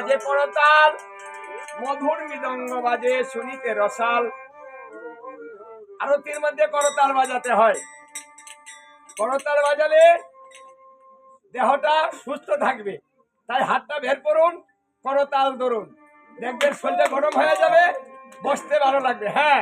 বাজে করতাল মধুর মৃদঙ্গ বাজে শুনিতে রসাল। আরতির মধ্যে করতাল বাজাতে হয়। করতাল বাজালে দেহটা সুস্থ থাকবে। তাই হাতটা বের করুন, করতাল ধরুন। দেখবেন শরীরটা গরম হয়ে যাবে, বসতে ভালো লাগবে। হ্যাঁ।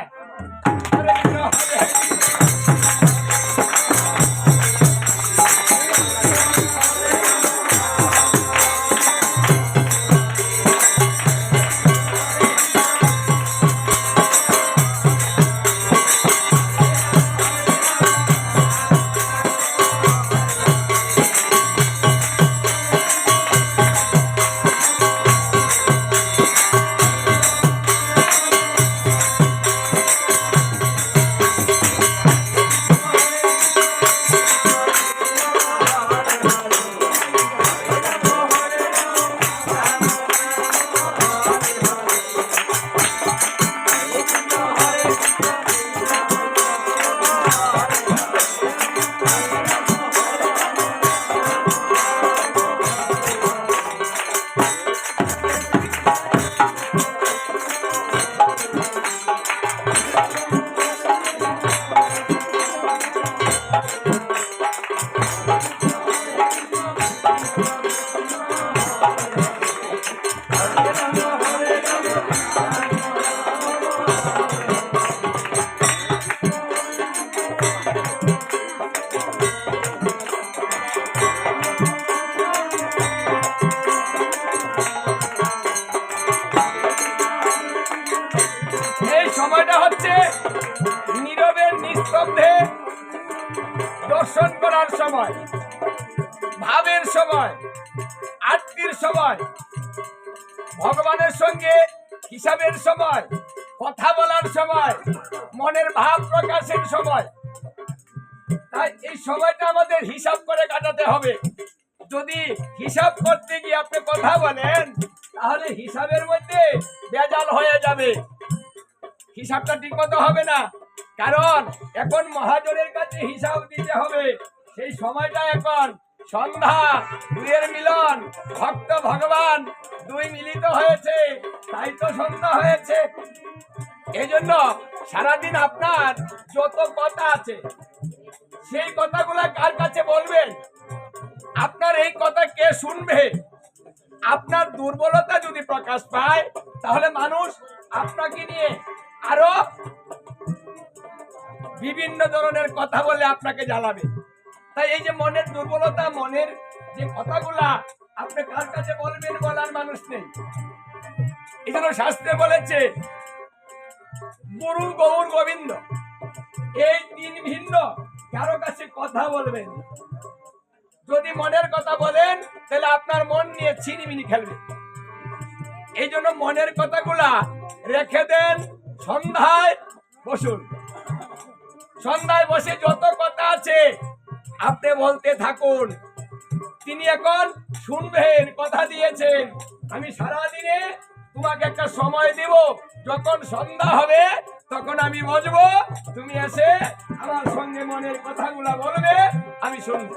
সময়টা হচ্ছে নীরবের নিস্তব্ধে দর্শন করার সময় ভাবের সময় আত্মীর সময়। ভগবানের সঙ্গে হিসাবের সময়, কথা বলার সময়, মনের ভাব প্রকাশের সময়। তাই এই সময়টা আমাদের হিসাব করে কাটাতে হবে। যদি হিসাব করতে গিয়ে আপনি কথা বলেন, তাহলে হিসাবের মধ্যে বেজাল হয়ে যাবে। হিসাবটা ঠিক মতো হবে না। কারণ এখন মহাজনের কাছে হিসাব দিতে হবে। সেই সময়টা এখন সন্ধ্যা, দুইয়ের মিলন, ভক্ত ভগবান দুই মিলিত হয়েছে, তাই তো সন্ধ্যা হয়েছে। এজন্য সারাদিন আপনার যত কথা আছে, সেই কথাগুলো কার কাছে বলবেন? আপনার এই কথা কে শুনবে? আপনার দুর্বলতা যদি প্রকাশ পায়, তাহলে মানুষ আপনাকে নিয়ে আরও বিভিন্ন ধরনের কথা বলে আপনাকে জ্বালাবে। এই যে মনের দুর্বলতা, মনের যে কথাগুলা, আপনি কার কাছে বলবেন বলার মানুষ নেই। জন্য শাস্ত্রে বলেছে, গুরু গৌর গোবিন্দ, এই তিন ভিন্ন কারও কাছে কথা বলবেন। যদি মনের কথা বলেন, তাহলে আপনার মন নিয়ে ছিনিমিনি খেলবে। এই জন্য মনের কথাগুলা রেখে দেন, সন্ধ্যায় বসুন। সন্ধ্যায় বসে যত কথা আছে আপনি বলতে থাকুন। তিনি এখন শুনবেন, কথা দিয়েছেন। আমি সারা দিনে তোমাকে একটা সময় দেব। যখন সন্ধ্যা হবে, তখন আমি বসব তুমি এসে আমার সঙ্গে মনের কথাগুলা বলবে, আমি শুনব।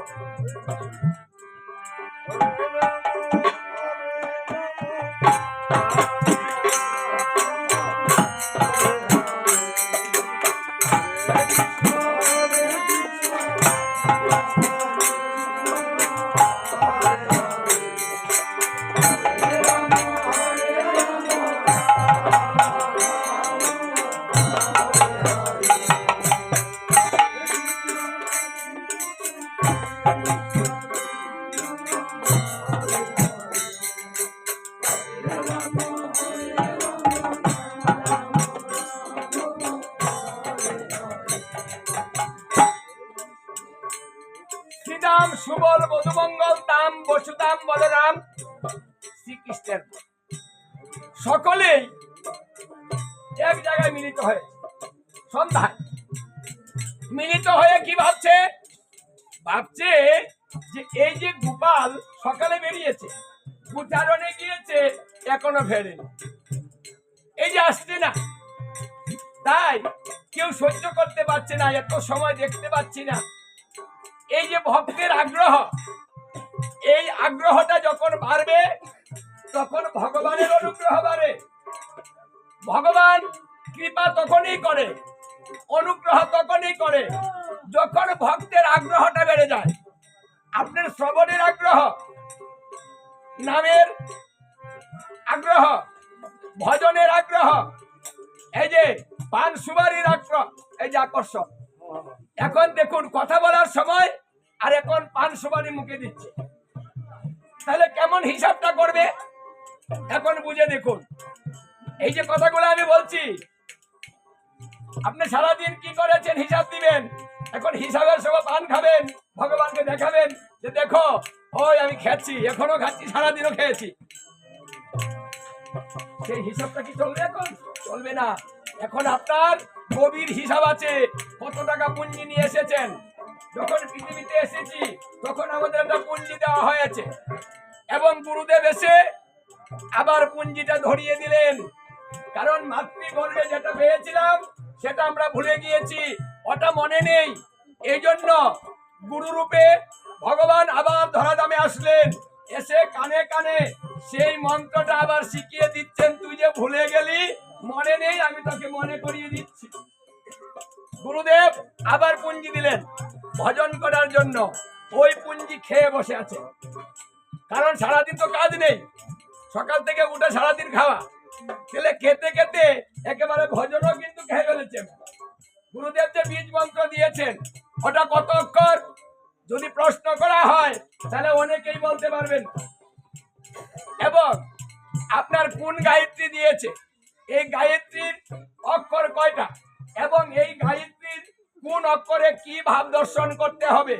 দাম বলরাম। শ্রীকৃষ্ণের সকলেই এক জায়গায় মিলিত হয়ে সন্ধ্যায় মিলিত হয়ে কি ভাবছে? ভাবছে যে এই যে গোপাল সকালে বেরিয়েছে উচ্চারণে গিয়েছে, এখনও ফেরেনি। এই যে আসছে না। তাই কেউ সহ্য করতে পারছে না, এত সময় দেখতে পাচ্ছি না। এই যে ভক্তের আগ্রহ এই আগ্রহটা যখন বাড়বে, তখন ভগবানের অনুগ্রহ বাড়ে। ভগবান কৃপা তখনই করে, অনুগ্রহ তখনই করে, যখন ভক্তের আগ্রহটা বেড়ে যায়। আপনার শ্রবণের আগ্রহ, নামের আগ্রহ, ভজনের আগ্রহ, এই যে পান সুবারির আগ্রহ, এই যে আকর্ষণ। এখন দেখুন, কথা বলার সময় আর এখন পান সুবারি মুখে দিচ্ছে। তাহলে কেমন হিসাবটা করবে? এখন বুঝে দেখুন। এই যে কথাগুলো আমি বলছি, আপনি সারাদিন কি করেছেন হিসাব দিবেন? এখন হিসাবের সময় পান খাবেন, ভগবানকে দেখাবেন যে দেখো, ওই আমি খাচ্ছি এখনও খাচ্ছি, সারাদিনও খেয়েছি। সেই হিসাবটা কি চলবে এখন? চলবে না। এখন আপনার গভীর হিসাব আছে, কত টাকা পুঁজি নিয়ে এসেছেন? যখন পৃথিবীতে এসেছি, তখন আমাদের একটা পুঞ্জি দেওয়া হয়েছে। এবং গুরুদেব এসে আবার পুঞ্জিটা ধরিয়ে দিলেন। কারণ মাতৃগর্ভে যেটা পেয়েছিলাম, সেটা আমরা ভুলে গিয়েছি। ওটা মনে নেই। এই জন্য গুরুরূপে ভগবান আবার ধরাধামে আসলেন। এসে কানে কানে সেই মন্ত্রটা আবার শিখিয়ে দিচ্ছেন, তুই যে ভুলে গেলি, মনে নেই, আমি তোকে মনে করিয়ে দিচ্ছি। গুরুদেব আবার পুঞ্জি দিলেন। ভজন করার জন্য ওই পুঞ্জি খেয়ে বসে আছে। কারণ সারাদিন তো কাজ নেই। সকাল থেকে উঠে সারাদিন খাওয়া। তাহলে খেতে খেতে একেবারে ভজনও কিন্তু খেয়ে ফেলেছে। গুরুদেব যে বীজ মন্ত্র দিয়েছেন। ওটা কত অক্ষর? যদি প্রশ্ন করা হয়, তাহলে অনেকেই বলতে পারবেন। এবং আপনার কোন গায়ত্রী দিয়েছে? এই গায়ত্রীর অক্ষর কয়টা? এবং এই গায়ত্রীর কোন অক্ষরে কি ভাব দর্শন করতে হবে?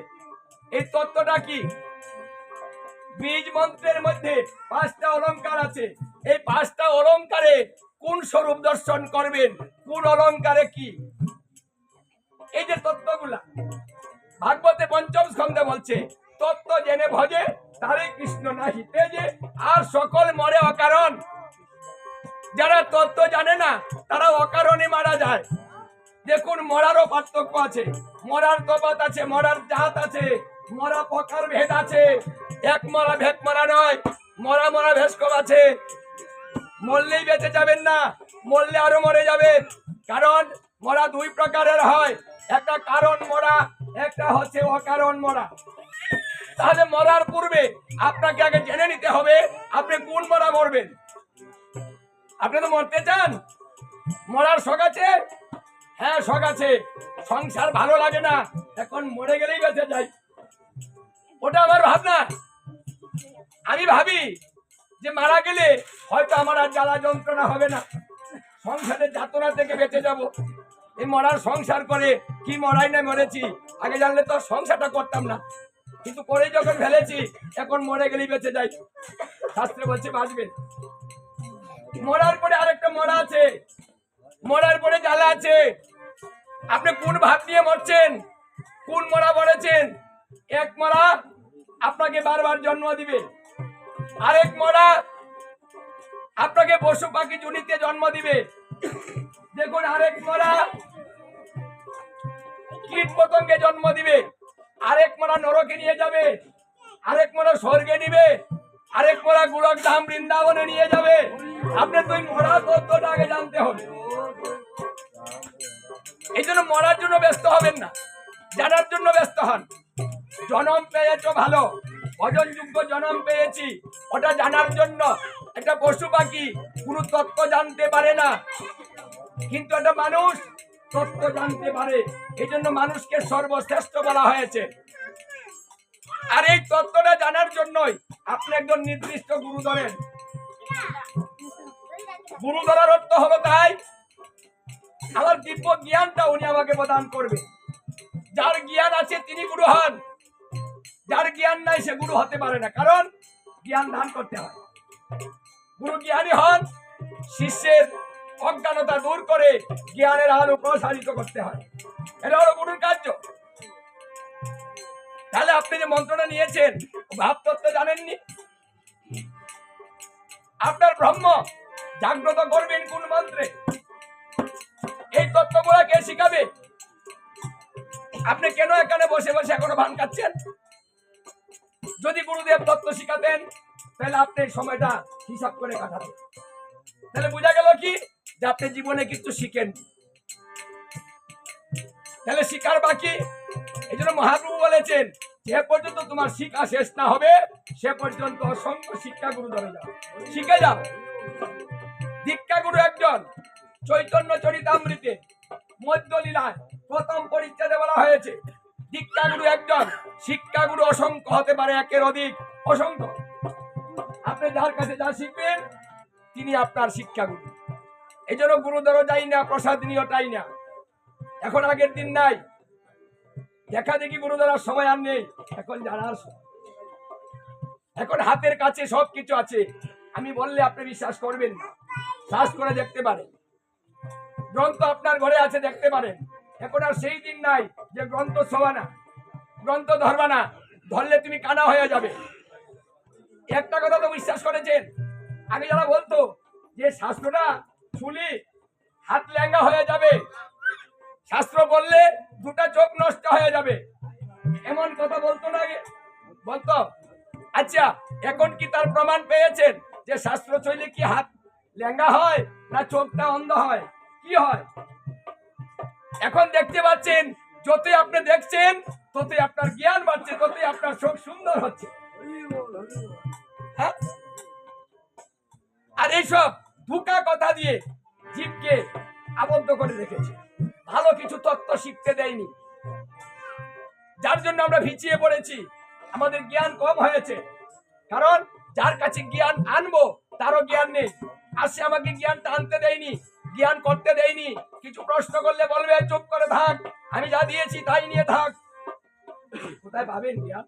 এই তত্ত্বটা কি? বীজ মন্ত্রের মধ্যে পাঁচটা অলংকার আছে। এই পাঁচটা অলংকারে কোন স্বরূপ দর্শন করবেন? কোন অলংকারে কি? এই যে তত্ত্বগুলা। ভাগবতে পঞ্চম স্কন্ধে বলছে, তত্ত্ব জেনে ভজে তারে কৃষ্ণ নাহি তেজে, আর সকল মরে অকারণ। যারা তত্ত্ব জানে না তারা অকারণে মারা যায়। দেখুন, মরারও পার্থক্য আছে। মরার তফাত আছে, মরার জাত আছে, মরা প্রকার ভেদ আছে। এক মরা ভেদ মরা নয়, মরা মরা ভেস্কম আছে। মরলেই বেঁচে যাবেন না, মরলে আরও মরে যাবেন। কারণ, মরা দুই প্রকারের হয়। একটা কারণ মরা, একটা হচ্ছে অকারণ মরা। তাহলে মরার পূর্বে আপনাকে আগে জেনে নিতে হবে, আপনি কোন মরা মরবেন? আপনি তো মরতে চান। মরার শখ আছে শখ আছে। সংসার ভালো লাগে না। এখন মরে গেলেই বেঁচে যাই। ওটা আমার ভাবনা। আমি ভাবি যে মারা গেলে হয়তো আমার আর জ্বালা যন্ত্রণা হবে না। সংসারের যাতনা থেকে বেঁচে যাব। এই মরার সংসার করে কি মরাই না মরেছি, আগে জানলে তো সংসারটা করতাম না। কিন্তু করে যখন ফেলেছি, এখন মরে গেলেই বেঁচে যাই। শাস্ত্রে বলছে বাঁচবেন মরার পরে আরেকটা মরা আছে। মরার পরে জ্বালা আছে। আপনি কোন ভাত নিয়ে মরছেন? কোন মরা মরেছেন? এক মরা আপনাকে বারবার জন্ম দিবে। আরেক মরা আপনাকে পশু পাখি জুনিতে জন্ম দিবে। দেখুন, আরেক মরা কীট পতঙ্গে জন্ম দিবে। আরেক মরা নরকে নিয়ে যাবে। আরেক মরা স্বর্গে নিবে। আরেক মরা গুড়ক ধাম বৃন্দাবনে নিয়ে যাবে। আপনি তুই মরা তত্ত্বটা আগে জানতে হবে। এই জন্য মরার জন্য ব্যস্ত হবেন না। জানার জন্য ব্যস্ত হন। জনম পেয়েছ ভালো। ভজনযোগ্য জনম পেয়েছি। ওটা জানার জন্য একটা পশু পাখি কোনো তত্ত্ব জানতে পারে না। কিন্তু একটা মানুষ তত্ত্ব জানতে পারে। এই জন্য মানুষকে সর্বশ্রেষ্ঠ বলা হয়েছে। আর এই তত্ত্বটা জানার জন্যই আপনি একজন নির্দিষ্ট গুরু ধরেন গুরু ধরার অর্থ হলো তাই। আমার দিব্য জ্ঞানটা উনি আমাকে প্রদান করবে। যার জ্ঞান আছে তিনি গুরু হন। যার জ্ঞান নাই সে গুরু হতে পারে না। কারণ জ্ঞান দান করতে হয়। গুরু জ্ঞানী হন, শিষ্যের অজ্ঞানতা দূর করে জ্ঞানের আলো প্রসারিত করতে হয়। এটা হলো গুরুর কার্য। তাহলে আপনি যে মন্ত্রণা নিয়েছেন ভাবতত্ত্ব জানেননি? আপনার ব্রহ্ম জাগ্রত করবেন কোন মন্ত্রে? এই তত্ত্বগুলো কে শিখাবে? আপনি কেন এখানে বসে বসে এখনও ভান খাচ্ছেন? যদি গুরুদেব তত্ত্ব শিখাতেন, তাহলে আপনি সময়টা হিসাব করে কাটাবেন তাহলে বোঝা গেল কি? যে আপনি জীবনে কিছু শিখেন তাহলে শিকার বাকি? এই জন্য মহাপ্রভু বলেছেন, যে পর্যন্ত তোমার শিক্ষা শেষ না হবে, সে পর্যন্ত অসংখ্য শিক্ষা গুরু ধরে যাও শিখে যাও। দীক্ষা গুরু একজন। চৈতন্য চরিতামৃতে মধ্যলীলায় প্রথম পরিচ্ছেদে বলা হয়েছে দীক্ষা গুরু একজন শিক্ষা গুরু অসংখ্য হতে পারে, একের অধিক অসংখ্য। আপনি যার কাছে যা শিখবেন, তিনি আপনার শিক্ষা গুরু এই জন্য গুরুদেরও যাই না প্রসাদ নিয়েও না। এখন আগের দিন নাই। দেখা দেখি গুরু সময় আর নেই। এখন জানার। এখন হাতের কাছে সব কিছু আছে। আমি বললে আপনি বিশ্বাস করবেন না। সার্চ করে দেখতে পারেন। গ্রন্থ আপনার ঘরে আছে, দেখতে পারেন। এখন আর সেই দিন নাই যে গ্রন্থ ছোবা না। গ্রন্থ ধরবা না, ধরলে তুমি কানা হয়ে যাবে। একটা কথা তো বিশ্বাস করেছেন? আগে যারা বলতো যে শাস্ত্রটা শুলি হাত ল্যাঙ্গা হয়ে যাবে, শাস্ত্র বললে দুটা চোখ নষ্ট হয়ে যাবে। এমন কথা বলতো না আগে? বলতো আচ্ছা এখন কি তার প্রমাণ পেয়েছেন যে শাস্ত্র চলে কি হাত লেঙ্গা হয় না চোখটা অন্ধ হয়? কি হয়? এখন দেখতে পাচ্ছেন, যতই আপনি দেখছেন, ততই আপনার জ্ঞান বাড়ছে, ততই আপনার চোখ সুন্দর হচ্ছে। হ্যাঁ? আর এইসব ধোকা কথা দিয়ে জীবকে আবদ্ধ করে রেখেছে। ভালো কিছু তত্ত্ব শিখতে দেয়নি। যার জন্য আমরা ভিচিয়ে পড়েছি। আমাদের জ্ঞান কম হয়েছে। কারণ যার কাছে জ্ঞান আনব, তারও জ্ঞান নেই। আর সে আমাকে জ্ঞানটা আনতে দেয়নি। জ্ঞান করতে দেয়নি। কিছু প্রশ্ন করলে বলবে, চুপ করে থাক, আমি যা দিয়েছি তাই নিয়ে থাক। কোথায় পাবেন জ্ঞান?